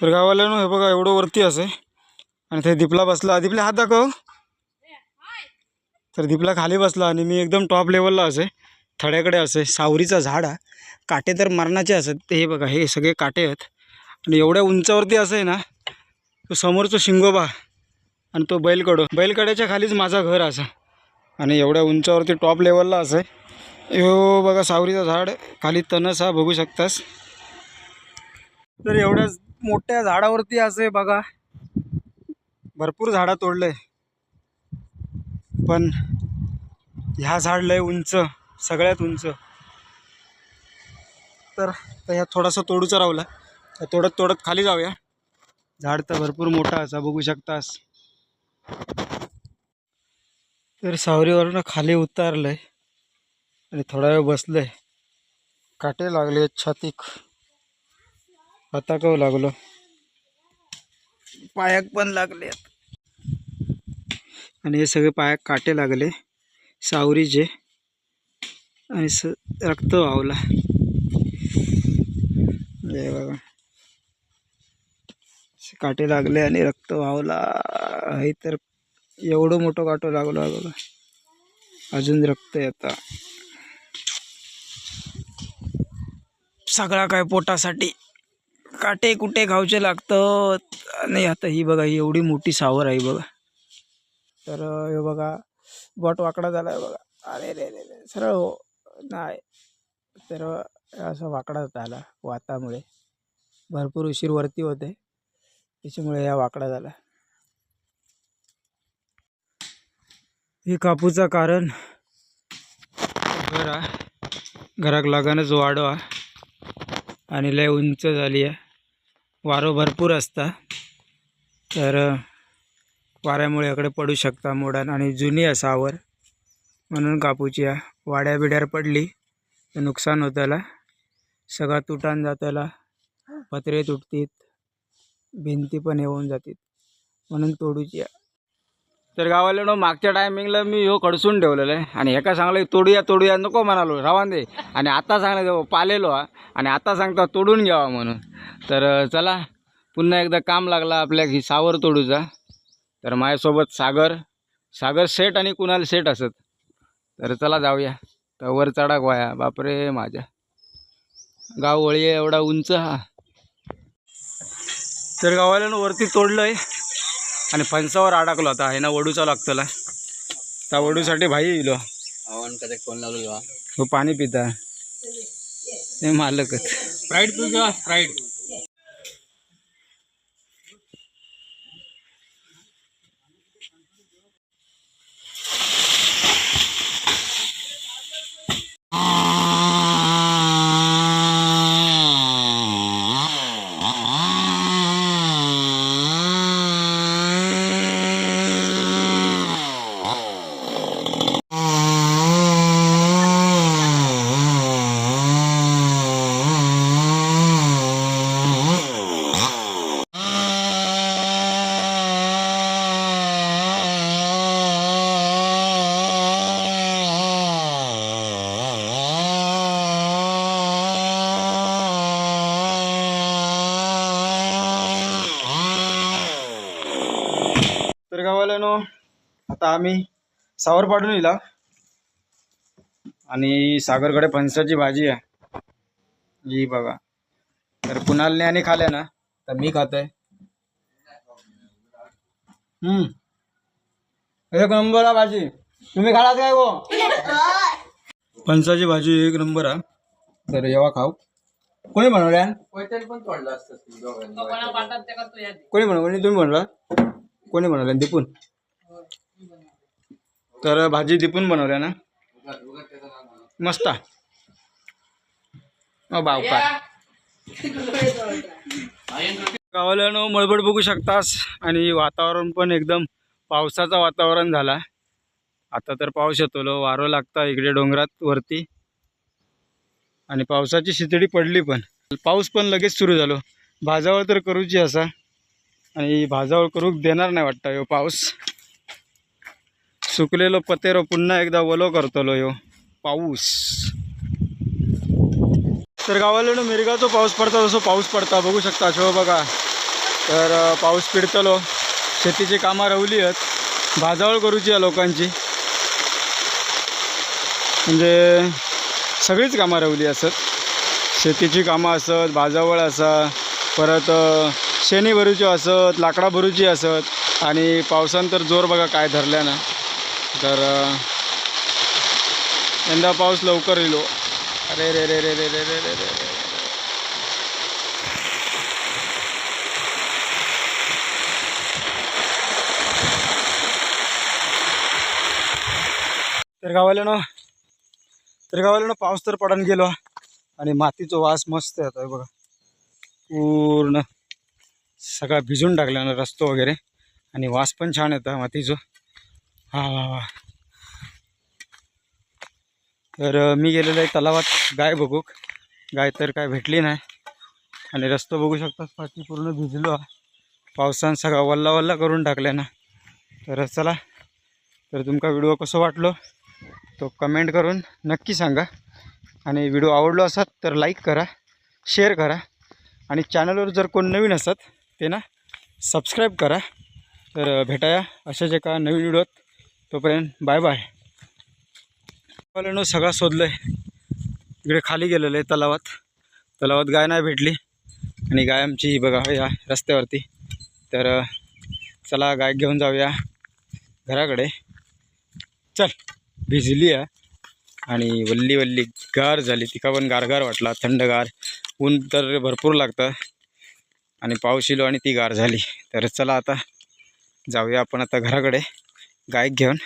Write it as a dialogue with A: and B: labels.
A: तर गावाला हे बघा एवढं वरती असे. आणि ते दिपला बसला. दिपला हात दाखव. तर दिपला खाली बसला आणि मी एकदम टॉप लेवलला असे थड्याकडे असे सावरीचा झाड. आहे काटे तर मरणाचे असत. ते हे बघा हे सगळे काटे आहेत. आणि एवढ्या उंचावरती असं आहे ना तो समोरचं शिंगोबा आणि तो बैलकडो. बैलकड्याच्या खालीच माझा घर असं. आणि एवढ्या उंचावरती टॉप लेवलला असं. आहे यो बघा सावरीचं झाड. खाली तणस हा बघू शकतास. तर एवढ्याच मोठ्या झाडावरती असं आहे बघा. भरपूर झाडं तोडले पण ह्या झाड लय उंच सगळ्यात उंच. तर ह्या थोडासा तोडूचा रावला तर तोडत तोडत खाली जाऊया. झाड तर भरपूर मोठा असा बघू शकतास. तर सावरीवरनं खाली उतारलंय. आणि थोडा वेळ बसलंय. काटे लागले छातीक हाताकव लागलो? पायाक पण लागले आणि हे सगळे पायाक काटे लागले. सावरीचे आणि स रक्त वावला बघा. असे काटे लागले आणि रक्त वावला हे तर एवढं मोठं काटो लागलो बघा. अजून रक्त येता सगळा काय पोटासाठी. काटे कुठे खाऊचे लागतात. नाही आता ही बघा ही एवढी मोठी सावर आहे बघा. तर हे बघा बॉट वाकडा झाला आहे बघा. अरे रे रे रे सरळ हो. नाही. तर असं वाकडा झाला वातामुळे. भरपूर उशीर वरती होते. त्याच्यामुळे या वाकडा झाला. हे कापूचा कारण. घरा घराक लागानच वाढवा आणि लय उंच झाली आहे. वारो भरपूर असता तर वाऱ्यामुळे इकडे पडू शकता मोडान आणि जुनी असावर. म्हणून कापूची वाड्या बिड्यार पडली तर नुकसान होताला. सगळा तुटान जाताला. पत्रे तुटतीत. भिंती पण येऊन जातील म्हणून तोडूची तर गावाला मागच्या टायमिंगला मी ह्यो कडसून ठेवलेलं आहे. आणि एका सांगलं तोडूया तोडूया नको म्हणालो रावान दे. आणि आता सांगलं पालेलो हा. आणि आता सांगता तोडून घ्यावा म्हणून. तर चला पुन्हा एकदा काम लागला आपल्या ही सावर तोडूचा. तर माझ्यासोबत सागर सागर सेट आणि कुणाल सेट असत. तर चला जाऊया. तर वर चढाक वाया बापरे माझ्या. गाव वळी आहे एवढा उंच हा. तर गावाला वरती तोडलं आहे आणि फणसावर अडकलो आता आहे ना वडूचा लागतला त्या वडूसाठी भाई येलो
B: फोन
A: तो पाणी पिता हे मालकच.
B: स्प्राईट तू किंवा स्प्राईट
A: तर गावाला नो आता आम्ही सावर पाडून येला आणि सागरकडे फणसाची भाजी आहे. ही बघा. तर कुणालने आणि खाल्या ना तर मी खातोय. हम्म. एक नंबर आहे भाजी. तुम्ही खालात काय गो फणसाची भाजी एक नंबर आहे तर जेव्हा खाऊ. कोणी बनवल्या
B: पण तोडलं असतं
A: कोणी बनवली? तुम्ही बनवला? कोणी बनवल्या? दिपून? तर भाजी दिपून बनवल्या ना? मस्त. आहे. अ मळबड बघू शकतास आणि वातावरण पण एकदम पावसाचं वातावरण झाला. आता तर पाऊस येतो वारं लागता इकडे डोंगरात वरती. आणि पावसाची शितडी पडली पण. पाऊस पण लगेच सुरू झालो. भाजावळ तर करूची असा. आणि भाजावळ करूक देणार नाही वाटतं ह्यो पाऊस. सुकलेलो पतेरो पुन्हा एकदा वलो करतलो ह्यो पाऊस. तर गावाला मिरगाचा पाऊस पडता जसं पाऊस पडता बघू शकता शो बघा. तर पाऊस पिडतलो. शेतीची कामं रवली आहेत. भाजावळ करूची आहे लोकांची. म्हणजे सगळीच कामं रवली असत. शेतीची कामं असत भाजावळ असा परत शेणी भरूची असत लाकडा भरूची असत आणि पावसान तर जोर बघा काय धरल्या ना. तर यंदा पाऊस लवकर येलो हो. अरे रे रे रे रे रे रे रे रे. तर गावाल्यानं तर गावाल्यानं पाऊस तर पडून गेलो आणि मातीचा वास मस्त येतो बघा. पूर्ण. सगळा भिजून टाकला ना रस्तो वगैरे. आणि वास पण छान येतं मातीचो. हा वा वा तर मी गेलेलो आहे तलावात गाय बघूक. गाय तर काय भेटली नाही. आणि रस्तो बघू शकतात पाठी पूर्ण भिजलो पावसानं पावसान सगळा वल्ला वल्ला करून टाकल्या ना तर चला. तर तुमका व्हिडिओ कसं वाटलो तो कमेंट करून नक्की सांगा. आणि व्हिडिओ आवडलो असत तर लाईक करा शेअर करा. आणि चॅनलवर जर कोण नवीन असत ते ना सबस्क्राईब करा. तर भेटाया अशाच एका नवीन व्हिडिओत. तोपर्यंत बाय बाय वाल्यानं सगळं शोधलं आहे इकडे खाली गेलेलं आहे तलावात. तलावात गाय नाही भेटली. आणि गाय आमची ही बघा या रस्त्यावरती. तर चला गाय घेऊन जाऊया घराकडे. चल भिजली आहे आणि वल्ली वल्ली गार झाली. तिका पण गारगार वाटला. थंडगार. ऊन तर भरपूर लागतं. आणि पाऊस येलो आणि ती गार झाली. तर चला आता जाऊया आपण आता घराकडे. गायक घेऊन.